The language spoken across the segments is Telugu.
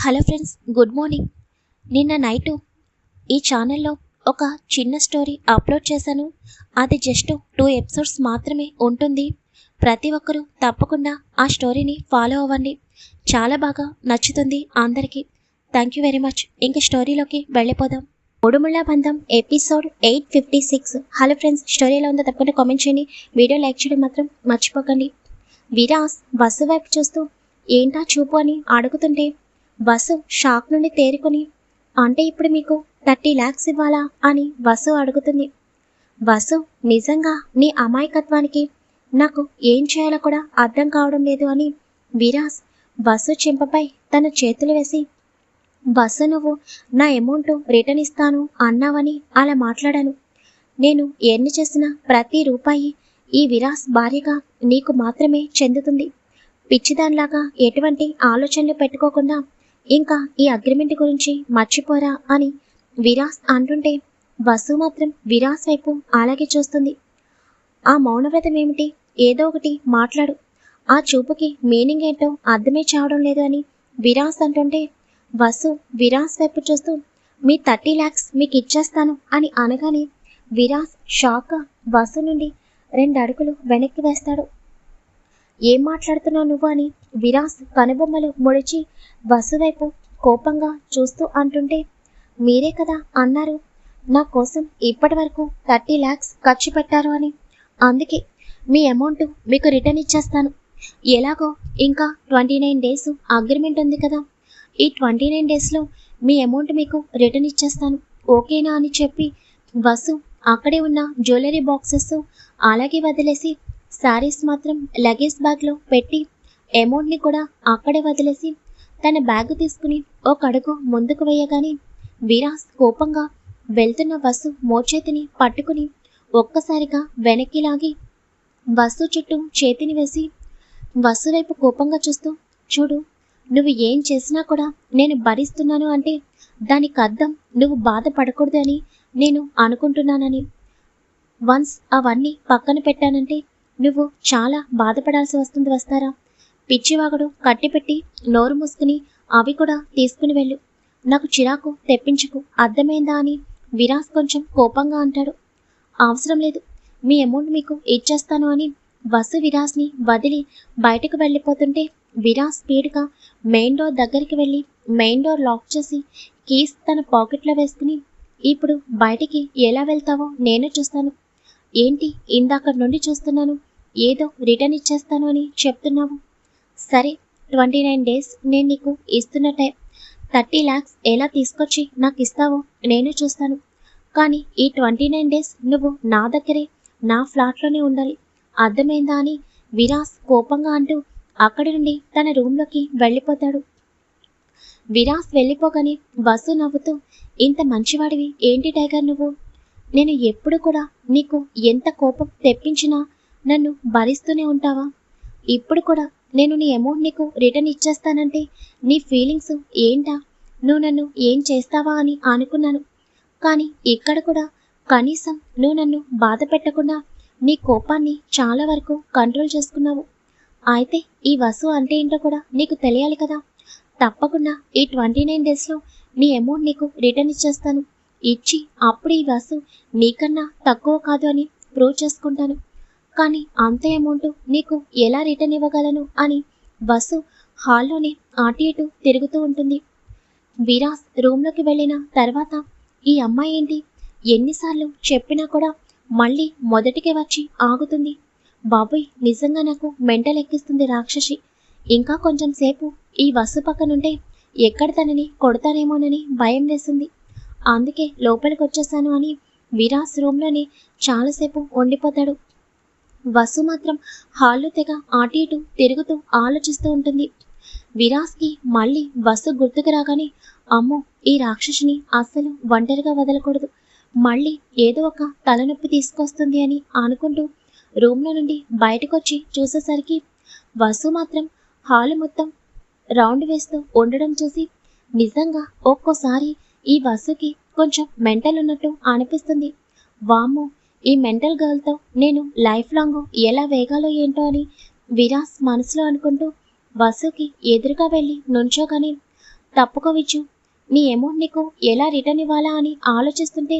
Hello friends good morning. నిన్న నైటు ఈ ఛానల్లో ఒక చిన్న స్టోరీ అప్లోడ్ చేశాను. అది జస్ట్ టూ ఎపిసోడ్స్ మాత్రమే ఉంటుంది. ప్రతి ఒక్కరూ తప్పకుండా ఆ స్టోరీని ఫాలో అవ్వండి. చాలా బాగా నచ్చుతుంది అందరికీ. థ్యాంక్ యూ వెరీ మచ్ ఇంక స్టోరీలోకి వెళ్ళిపోదాం. Moodumulla Bandham episode eight fifty six. Hello friends story ఎలా ఉందో తప్పకుండా కామెంట్ చేయండి. వీడియో లైక్ చేయడం మాత్రం మర్చిపోకండి. విరాస్ బస్సు వైపు చూస్తూ ఏంటా చూపు అని అడుగుతుంటే వసు షాక్ నుండి తేరుకొని అంటే ఇప్పుడు మీకు థర్టీ ల్యాక్స్ ఇవ్వాలా అని వసు అడుగుతుంది. వసు నిజంగా నీ అమాయకత్వానికి నాకు ఏం చేయాలో కూడా అర్థం కావడం లేదు అని విరాస్ వసు చెంపపై తన చేతులు వేసి బస్సు నువ్వు నా అమౌంట్ రిటర్న్ ఇస్తాను అన్నావని అలా మాట్లాడాను. నేను ఎన్ని చేసినా ప్రతి రూపాయి ఈ విరాస్ భార్యగా నీకు మాత్రమే చెందుతుంది. పిచ్చిదానిలాగా ఎటువంటి ఆలోచనలు పెట్టుకోకుండా ఇంకా ఈ అగ్రిమెంట్ గురించి మర్చిపోరా అని విరాస్ అంటుంటే వసు మాత్రం విరాస్ వైపు అలాగే చూస్తుంది. ఆ మౌనవ్రతం ఏమిటి? ఏదో ఒకటి మాట్లాడు. ఆ చూపుకి మీనింగ్ ఏంటో అర్థమే చావడం లేదు అని విరాస్ అంటుంటే వసు విరాస్ వైపు చూస్తూ మీ థర్టీ ల్యాక్స్ మీకు ఇచ్చేస్తాను అని అనగానే విరాస్ షాక్ వసు నుండి రెండు అడుగులు వెనక్కి వేస్తాడు. ఏం మాట్లాడుతున్నావు నువ్వు అని విరాస్ కనుబొమ్మలు ముడిచి వసువైపు కోపంగా చూస్తూ అంటుంటే మీరే కదా అన్నారు. నా కోసం ఇప్పటి వరకు థర్టీ ల్యాక్స్ ఖర్చు పెట్టారు అని. అందుకే మీ అమౌంట్ మీకు రిటర్న్ ఇచ్చేస్తాను. ఎలాగో ఇంకా ట్వంటీ నైన్ డేస్ అగ్రిమెంట్ ఉంది కదా. ఈ ట్వంటీ నైన్ డేస్లో మీ అమౌంట్ మీకు రిటర్న్ ఇచ్చేస్తాను. ఓకేనా? అని చెప్పి వసు అక్కడే ఉన్న జ్యువెలరీ బాక్సెస్ అలాగే వదిలేసి శారీస్ మాత్రం లగేజ్ బ్యాగ్లో పెట్టి అమౌంట్ని కూడా అక్కడే వదిలేసి తన బ్యాగ్ తీసుకుని ఒక అడుగు ముందుకు వేయగానే విరాస్ కోపంగా వెళ్తున్న వసు మోచేతిని పట్టుకుని ఒక్కసారిగా వెనక్కి లాగి వసు చుట్టూ చేతిని వేసి వసు వైపు కోపంగా చూస్తూ చూడు నువ్వు ఏం చేసినా కూడా నేను భరిస్తున్నాను అంటే దానికి అర్థం నువ్వు బాధపడకూడదు అని నేను అనుకుంటున్నానని. వన్స్ అవన్నీ పక్కన పెట్టానంటే నువ్వు చాలా బాధపడాల్సి వస్తుంది వస్తారా? పిచ్చివాగుడు కట్టిపెట్టి నోరు మూసుకుని అవి కూడా తీసుకుని వెళ్ళు. నాకు చిరాకు తెప్పించుకు అర్థమైందా అని విరాస్ కొంచెం కోపంగా అంటాడు. అవసరం లేదు. మీ అమౌంట్ మీకు ఇచ్చేస్తాను అని వసు విరాస్ని వదిలి బయటకు వెళ్ళిపోతుంటే విరాస్ స్పీడ్గా మెయిన్ డోర్ దగ్గరికి వెళ్ళి మెయిన్ డోర్ లాక్ చేసి కీస్ తన పాకెట్లో వేసుకుని ఇప్పుడు బయటికి ఎలా వెళ్తావో నేనే చూస్తాను. ఏంటి ఇందాక నుండి చూస్తున్నాను? ఏదో రిటర్న్ ఇచ్చేస్తాను అని చెప్తున్నావు. సరే ట్వంటీ నైన్ డేస్ నేను నీకు ఇస్తున్న టైం థర్టీ ల్యాక్స్ ఎలా తీసుకొచ్చి నాకు ఇస్తావో నేను చూస్తాను. కానీ ఈ ట్వంటీ నైన్ డేస్ నువ్వు నా దగ్గరే నా ఫ్లాట్లోనే ఉండాలి. అర్థమైందా అని విరాస్ కోపంగా అంటూ అక్కడి నుండి తన రూమ్లోకి వెళ్ళిపోతాడు. విరాస్ వెళ్ళిపోగానే వసు నవ్వుతూ ఇంత మంచివాడివి ఏంటి టైగర్ నువ్వు? నేను ఎప్పుడు కూడా నీకు ఎంత కోపం తెప్పించినా నన్ను భరిస్తూనే ఉంటావా? ఇప్పుడు కూడా నేను నీ అమౌంట్ నీకు రిటర్న్ ఇచ్చేస్తానంటే నీ ఫీలింగ్స్ ఏంటా? నువ్వు నన్ను ఏం చేస్తావా అని అనుకున్నాను. కానీ ఇక్కడ కూడా కనీసం నువ్వు నన్ను బాధ పెట్టకుండా నీ కోపాన్ని చాలా వరకు కంట్రోల్ చేసుకున్నావు. అయితే ఈ వసు అంటే ఏంటో కూడా నీకు తెలియాలి కదా. తప్పకుండా ఈ ట్వంటీ నైన్ డేస్లో నీ అమౌంట్ నీకు రిటర్న్ ఇచ్చేస్తాను. ఇచ్చి అప్పుడు ఈ వసు నీకన్నా తక్కువ కాదు అని ప్రూవ్ చేసుకుంటాను. కానీ అంత అమౌంట్ నీకు ఎలా రిటర్న్ ఇవ్వగలను అని బస్సు హాల్లోనే అటు ఇటు తిరుగుతూ ఉంటుంది. విరాస్ రూమ్లోకి వెళ్ళిన తర్వాత ఈ అమ్మాయి ఏంటి? ఎన్నిసార్లు చెప్పినా కూడా మళ్ళీ మొదటికే వచ్చి ఆగుతుంది. బాబోయ్ నిజంగా నాకు మెంటల్ ఎక్కిస్తుంది రాక్షసి. ఇంకా కొంచెం సేపు ఈ వసు పక్కనుంటే ఎక్కడ తనని కొడతానేమోనని భయం వేసింది అందుకే లోపలికి వచ్చేసాను అని విరాస్ రూమ్లోనే చాలాసేపు ఉండిపోతాడు. వసు మాత్రం హాల్లో తెగ అటు ఇటు తిరుగుతూ ఆలోచిస్తూ ఉంటుంది. విరాస్కి మళ్ళీ వసు గుర్తుకు రాగానే అమ్మో ఈ రాక్షసుని అస్సలు ఒంటరిగా వదలకూడదు. మళ్ళీ ఏదో ఒక తలనొప్పి తీసుకొస్తుంది అని అనుకుంటూ రూమ్లో నుండి బయటకొచ్చి చూసేసరికి వసు మాత్రం హాలు మొత్తం రౌండ్ వేస్తూ ఉండడం చూసి నిజంగా ఒక్కోసారి ఈ వసుకి కొంచెం మెంటల్ ఉన్నట్టు అనిపిస్తుంది. వామ్మో ఈ మెంటల్ గర్ల్తో నేను లైఫ్ లాంగ్ ఎలా వేగాలో ఏంటో అని విరాస్ మనసులో అనుకుంటూ బస్సుకి ఎదురుగా వెళ్ళి నుంచోగానే తప్పుకోవచ్చు. నీ అమౌంట్ నీకు ఎలా రిటర్న్ ఇవ్వాలా అని ఆలోచిస్తుంటే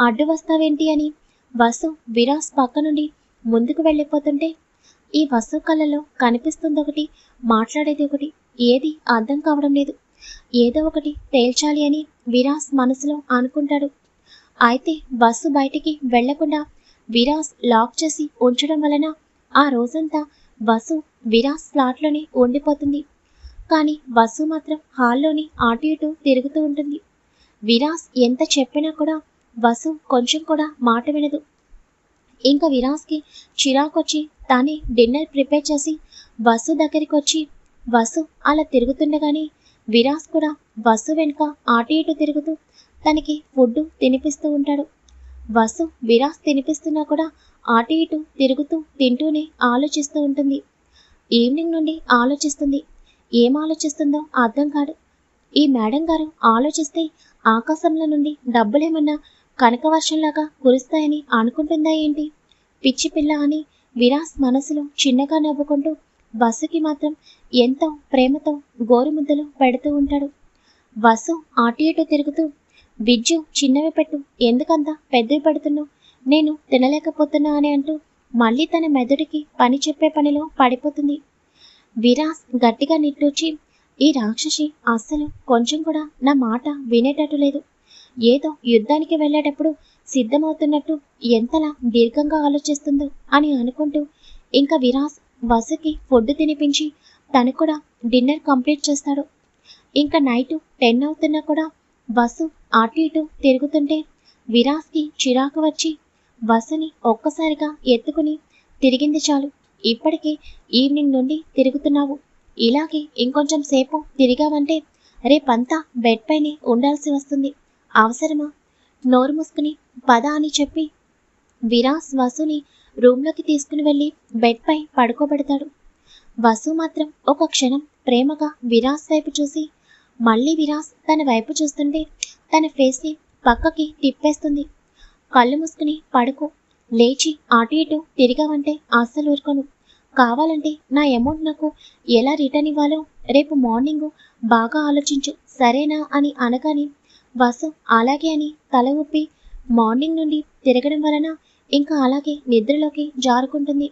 అడ్డు వస్తావేంటి అని వసు విరాస్ పక్క నుండి ముందుకు వెళ్ళిపోతుంటే ఈ వసు కళ్ళలో కనిపిస్తుంది ఒకటి మాట్లాడేది ఒకటి ఏది అర్థం కావడం లేదు. ఏదో ఒకటి తేల్చాలి అని విరాస్ మనసులో అనుకుంటాడు. అయితే బస్సు బయటికి వెళ్ళకుండా విరాస్ లాక్ చేసి ఉంచడం వలన ఆ రోజంతా బస్సు విరాస్ ఫ్లాట్లోనే ఉండిపోతుంది. కానీ బస్సు మాత్రం హాల్లోని అటు ఇటు తిరుగుతూ ఉంటుంది. విరాస్ ఎంత చెప్పినా కూడా బస్సు కొంచెం కూడా మాట వినదు. ఇంకా విరాస్కి చిరాకొచ్చి తానే డిన్నర్ ప్రిపేర్ చేసి బస్సు దగ్గరికి వచ్చి బస్సు అలా తిరుగుతుండగానే విరాస్ కూడా బస్సు వెనుక అటు ఇటు తిరుగుతూ తనకి ఫుడ్ తినిపిస్తూ ఉంటాడు. వసు విరాస్ తినిపిస్తున్నా కూడా అటు ఇటు తిరుగుతూ తింటూనే ఆలోచిస్తూ ఉంటుంది. ఈవినింగ్ నుండి ఆలోచిస్తుంది. ఏం ఆలోచిస్తుందో అర్థం కాదు. ఈ మేడం గారు ఆలోచిస్తే ఆకాశంలో నుండి డబ్బులేమన్నా కనకవర్షంలాగా కురుస్తాయని అనుకుంటుందా ఏంటి? పిచ్చి పిల్ల అని విరాస్ మనసులో చిన్నగా నవ్వుకుంటూ వసుకి మాత్రం ఎంతో ప్రేమతో గోరుముద్దలు పెడుతూ ఉంటాడు. వసు అటు ఇటు తిరుగుతూ విజ్జు చిన్నవి పెట్టు. ఎందుకంత? పెద్దవి పెడుతున్నావు. నేను తినలేకపోతున్నా అని అంటూ మళ్ళీ తన మెదడుకి పని చెప్పే పనిలో పడిపోతుంది. విరాస్ గట్టిగా నిట్టూర్చి ఈ రాక్షసి అస్సలు కొంచెం కూడా నా మాట వినేటట్టు లేదు. ఏదో యుద్ధానికి వెళ్ళేటప్పుడు సిద్ధమవుతున్నట్టు ఎంతలా దీర్ఘంగా ఆలోచిస్తుందో అని అనుకుంటూ ఇంకా విరాస్ వసుకి ఫుడ్ తినిపించి తను కూడా డిన్నర్ కంప్లీట్ చేస్తాడు. ఇంకా నైట్ టెన్ అవుతున్నా కూడా వసు అటు ఇటు తిరుగుతుంటే విరాస్కి చిరాకు వచ్చి వసుని ఒక్కసారిగా ఎత్తుకుని తిరిగింది చాలు. ఇప్పటికే ఈవినింగ్ నుండి తిరుగుతున్నావు. ఇలాగే ఇంకొంచెం సేపు తిరిగావంటే రేపంతా బెడ్ పైనే ఉండాల్సి వస్తుంది. అవసరమా? నోరు మూసుకుని పద అని చెప్పి విరాస్ వసుని రూమ్లోకి తీసుకుని వెళ్ళి బెడ్పై పడుకోబెడతాడు. వసు మాత్రం ఒక క్షణం ప్రేమగా విరాస్ వైపు చూసి మళ్ళీ విరాస్ తన వైపు చూస్తుంటే తన ఫేస్ని పక్కకి తిప్పేస్తుంది. కళ్ళు మూసుకుని పడుకో. లేచి అటు ఇటు తిరిగావంటే అస్సలు ఊరుకోను. కావాలంటే నా అమౌంట్ నాకు ఎలా రిటర్న్ ఇవ్వాలో రేపు మార్నింగ్ బాగా ఆలోచించు. సరేనా అని అనగానే వసు అలాగే అని తల ఊపి మార్నింగ్ నుండి తిరగడం వలన ఇంకా అలాగే నిద్రలోకి జారుకుంటుంది.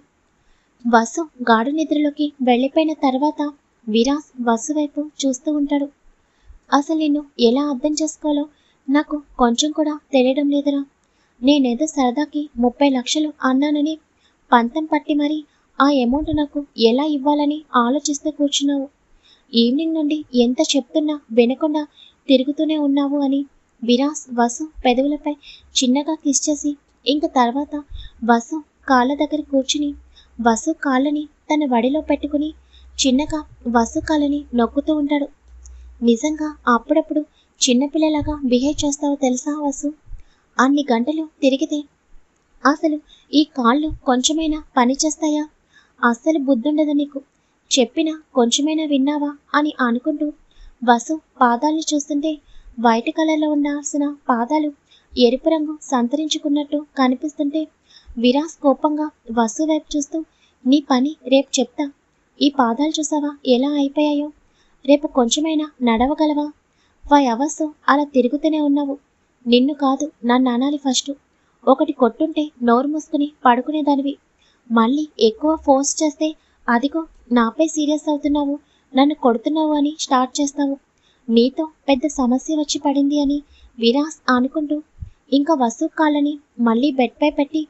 వసు గాఢ నిద్రలోకి వెళ్ళిపోయిన తర్వాత విరాస్ వసు వైపు చూస్తూ ఉంటాడు. అసలు నిన్ను ఎలా అర్థం చేసుకోవాలో? నాకు కొంచెం కూడా తెలియడం లేదురా. నేనేదో సరదాకి ముప్పై లక్షలు అన్నానని పంతం పట్టి మరి ఆ అమౌంట్ నాకు ఎలా ఇవ్వాలని ఆలోచిస్తూ కూర్చున్నావు? ఈవినింగ్ నుండి ఎంత చెప్తున్నా వినకుండా తిరుగుతూనే ఉన్నావు అని విరాస్ వసు పెదవులపై చిన్నగా కిస్ చేసి ఇంక తర్వాత వసు కాళ్ళ దగ్గర కూర్చుని వసు కాళ్ళని తన వడిలో పెట్టుకుని చిన్నగా వసు కాళ్ళని నొక్కుతూ ఉంటాడు. నిజంగా అప్పుడప్పుడు చిన్నపిల్లలాగా బిహేవ్ చేస్తావో తెలుసా వసు? అన్ని గంటలు తిరిగితే అసలు ఈ కాళ్ళు కొంచెమైనా పని చేస్తాయా? అస్సలు బుద్ధుండదు నీకు. చెప్పినా కొంచెమైనా విన్నావా అని అనుకుంటూ వసు పాదాలను చూస్తుంటే వైట్ కలర్లో ఉండాల్సిన పాదాలు ఎరుపు రంగు సంతరించుకున్నట్టు కనిపిస్తుంటే విరాస్ కోపంగా వసు వైపు చూస్తూ నీ పని రేపు చెప్తా. ఈ పాదాలు చూసావా? ఎలా అయిపోయాయో? రేపు కొంచెమైనా నడవగలవా? ఫైవ్ అవర్స్ అలా తిరుగుతూనే ఉన్నావు. నిన్ను కాదు నన్ను అనాలి ఫస్ట్. ఒకటి కొట్టుంటే నోరు మూసుకుని పడుకునేదానివి. మళ్ళీ ఎక్కువ ఫోర్స్ చేస్తే అదిగో నాపై సీరియస్ అవుతున్నావు నన్ను కొడుతున్నావు అని స్టార్ట్ చేస్తావు. నీతో పెద్ద సమస్య వచ్చి పడింది అని విరాస్ అనుకుంటూ ఇంకా వసు కాళ్ళని మళ్ళీ బెడ్పై పెట్టి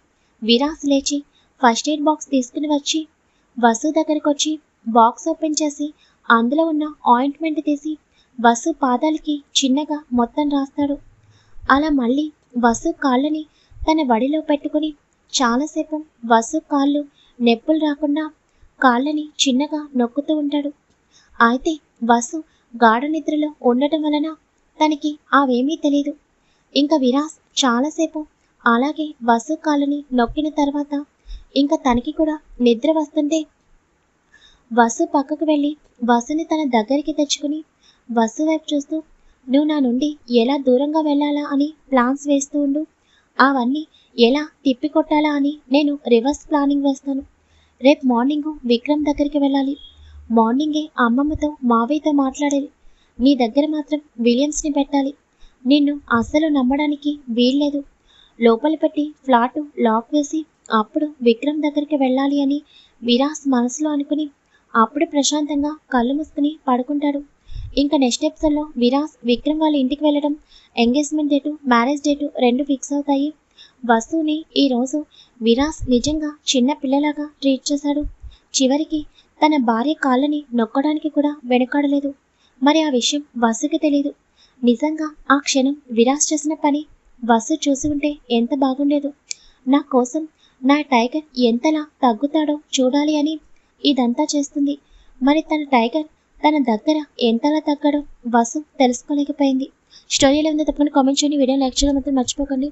విరాస్ లేచి ఫస్ట్ ఎయిడ్ బాక్స్ తీసుకుని వచ్చి వసు దగ్గరకు వచ్చి బాక్స్ ఓపెన్ చేసి అందులో ఉన్న ఆయింట్మెంట్ తీసి వసు పాదాలకి చిన్నగా మొత్తం రాస్తాడు. అలా మళ్ళీ వసు కాళ్ళని తన వడిలో పెట్టుకుని చాలాసేపు వసు కాళ్ళు నొప్పులు రాకుండా కాళ్ళని చిన్నగా నొక్కుతూ ఉంటాడు. అయితే వసు గాఢ నిద్రలో ఉండటం వలన తనకి అవేమీ తెలియదు ఇంకా విరాస్ చాలాసేపు అలాగే వసు కాళ్ళని నొక్కిన తర్వాత ఇంకా తనకి కూడా నిద్ర వస్తుంటే వసు పక్కకు వెళ్ళి వసుని తన దగ్గరికి తెచ్చుకుని వసు వైపు చూస్తూ నువ్వు నా నుండి ఎలా దూరంగా వెళ్ళాలా? అని ప్లాన్స్ వేస్తూ ఉండు. అవన్నీ ఎలా తిప్పికొట్టాలా అని నేను రివర్స్ ప్లానింగ్ వేస్తాను. రేపు మార్నింగ్ విక్రమ్ దగ్గరికి వెళ్ళాలి. మార్నింగే అమ్మమ్మతో మావయ్యతో మాట్లాడేది. నీ దగ్గర మాత్రం విలియమ్స్ని పెట్టాలి. నిన్ను అస్సలు నమ్మడానికి వీల్లేదు. లోపల పెట్టి ఫ్లాటు లాక్ వేసి అప్పుడు విక్రమ్ దగ్గరికి వెళ్ళాలి అని విరాస్ మనసులో అనుకుని అప్పుడు ప్రశాంతంగా కళ్ళు మూసుకుని పడుకుంటాడు. ఇంకా నెక్స్ట్ ఎపిసోడ్లో విరాస్ విక్రమ్ వాళ్ళ ఇంటికి వెళ్ళడం ఎంగేజ్మెంట్ డేటు మ్యారేజ్ డేటు రెండు ఫిక్స్ అవుతాయి. వస్తువుని ఈరోజు విరాస్ నిజంగా చిన్న పిల్లలాగా ట్రీట్ చేశాడు. చివరికి తన భార్య కాళ్ళని నొక్కడానికి కూడా వెనుకాడలేదు. మరి ఆ విషయం వసుకి తెలియదు నిజంగా ఆ క్షణం విరాస్ చేసిన పని వసు చూసి ఉంటే ఎంత బాగుండేదు. నా కోసం నా టైగర్ ఎంతలా తగ్గుతాడో చూడాలి అని ఇదంతా చేస్తుంది. మరి తన టైగర్ తన దగ్గర ఎంతలా తగ్గడం వసు తెలుసుకోలేకపోయింది. స్టోరీలో ఉంది తప్పకుండా కామెంట్ చేయండి. వీడియో లైక్ చేయడం మాత్రం మర్చిపోకండి.